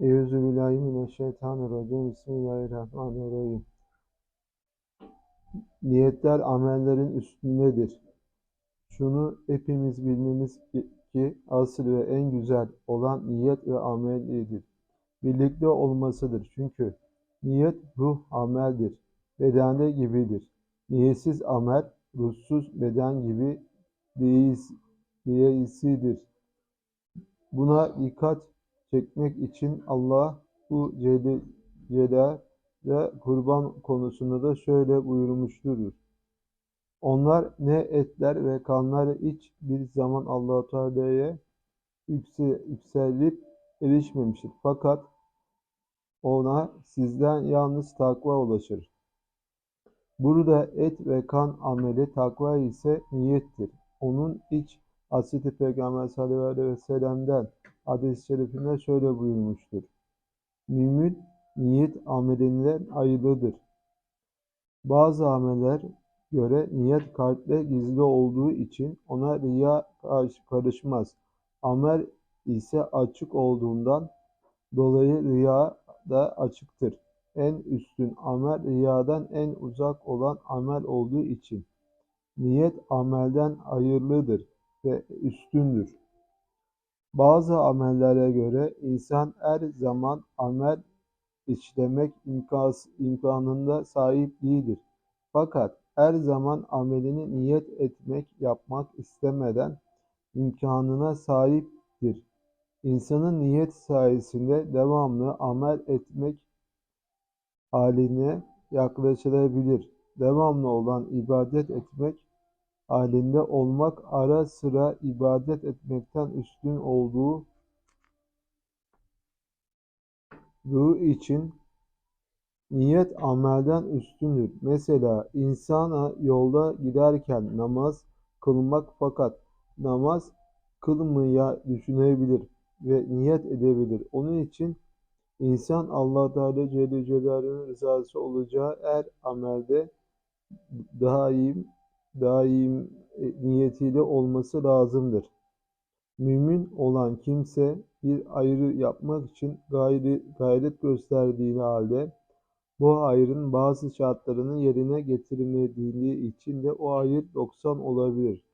Euzubillahimineşşeytanirracim. Bismillahirrahmanirrahim. Niyetler amellerin üstündedir. Şunu hepimiz bilmemiz ki asıl ve en güzel olan niyet ve amelidir. Birlikte olmasıdır. Çünkü niyet ruh ameldir. Bedende gibidir. Niyetsiz amel, ruhsuz beden gibi değilsidir. Buna dikkat çekmek için Allah bu Celle Celal kurban konusunda da şöyle buyurmuştur. Onlar ne etler ve kanlar hiç bir zaman Allah-u Teala'ya yükselip erişmemiştir. Fakat ona sizden yalnız takva ulaşır. Burada et ve kan ameli, takva ise niyettir. Onun iç Hazreti Peygamber sallallahu aleyhi ve sellem'den hadis-i şerifinde şöyle buyurmuştur. Mümin niyet amelinden ayrılıdır. Bazı ameller göre niyet kalpte gizli olduğu için ona riya karışmaz. Amel ise açık olduğundan dolayı riya da açıktır. En üstün amel riyadan en uzak olan amel olduğu için niyet amelden hayırlıdır ve üstündür. Bazı amellere göre insan her zaman amel işlemek imkanında sahip değildir. Fakat her zaman amelini niyet etmek, yapmak istemeden imkanına sahiptir. İnsanın niyet sayesinde devamlı amel etmek haline yaklaşılabilir. Devamlı olan ibadet etmek halinde olmak ara sıra ibadet etmekten üstün olduğu için niyet amelden üstündür. Mesela insana yolda giderken namaz kılmak fakat namaz kılmaya düşünebilir ve niyet edebilir. Onun için insan Allah Teala Celle Celaluhu'nun rızası olacağı her amelde daim daim e, niyetiyle olması lazımdır. Mümin olan kimse bir ayrı yapmak için gayri, gayret gösterdiği halde bu ayrın bazı şartlarını yerine getirmediği için de o ayrı 90 olabilir.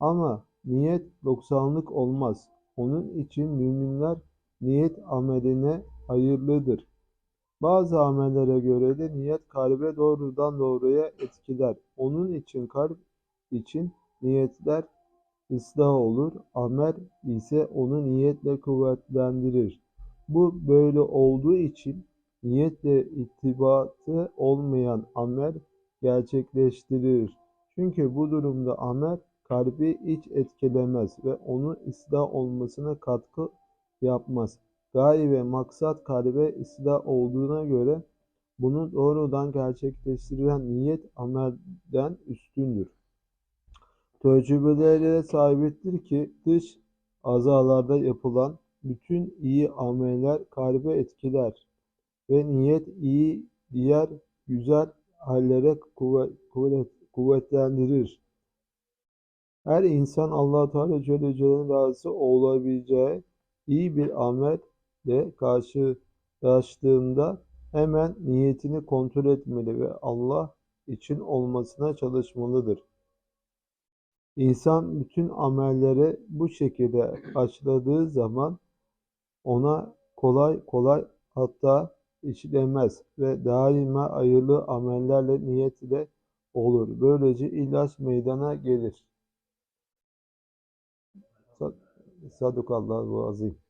Ama niyet 90'lık olmaz. Onun için müminler niyet ameline hayırlıdır. Bazı amellere göre de niyet kalbe doğrudan doğruya etkiler. Onun için kalp için niyetler ıslah olur. Amel ise onu niyetle kuvvetlendirir. Bu böyle olduğu için niyetle ittibatı olmayan amel gerçekleştirir. Çünkü bu durumda amel kalbi hiç etkilemez ve onun ıslah olmasına katkı yapmaz. Gaye ve maksat kalbe ıslah olduğuna göre bunu doğrudan gerçekleştirilen niyet amelden üstündür. Tecrübelere sahiptir ki dış azalarda yapılan bütün iyi ameller kalbe etkiler ve niyet iyi diğer güzel hallere kuvvet, kuvvet, kuvvetlendirir. Her insan Allah Teala Celle Celaluhu'nun razı olabileceği iyi bir amelle karşılaştığında hemen niyetini kontrol etmeli ve Allah için olmasına çalışmalıdır. İnsan bütün amelleri bu şekilde başladığı zaman ona kolay kolay hatta işlemez ve daima hayırlı amellerle niyet ile olur. Böylece ilaç meydana gelir. Sadukallahu azim.